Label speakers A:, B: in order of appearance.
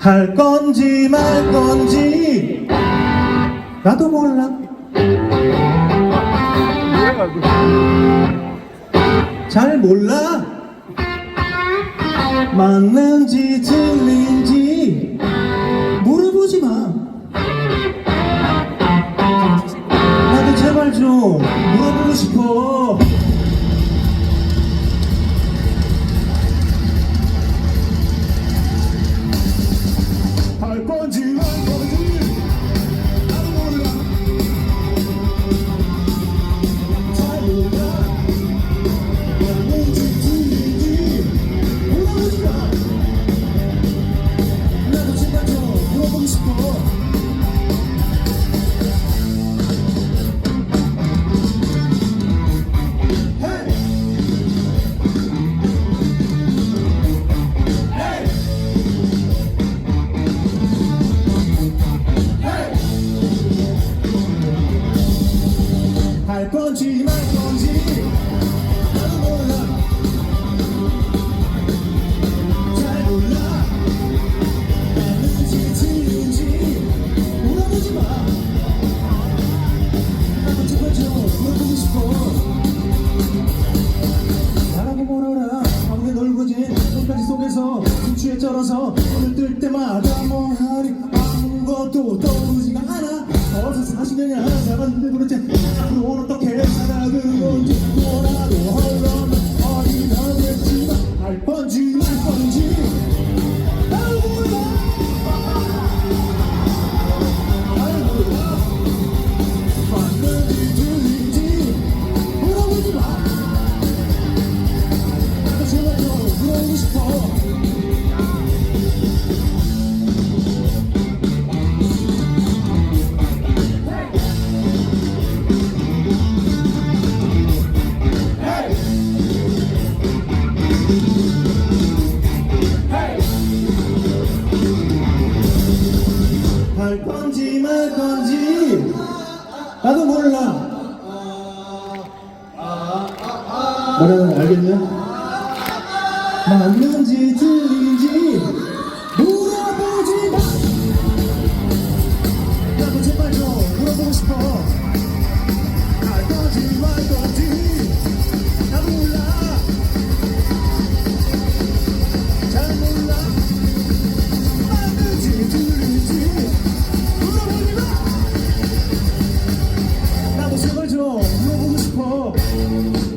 A: 할 건지 말 건지. 나도 몰라. 잘 몰라. 맞는지 틀린지 물어보지 마. 나도 제발 좀 할 건지 말 건지 쩔어서 오늘 뜰 때마다 멍하니 아무것도 떠오르지가 않아. 어서 사시느냐 살았는데 도대체 앞으로는 어 할 건지 말 건지 나도 몰라. 뭐라는 알겠냐? 맞는지 틀린지 물어보지 마. 나도 제발 좀 물어보고 싶어. oh.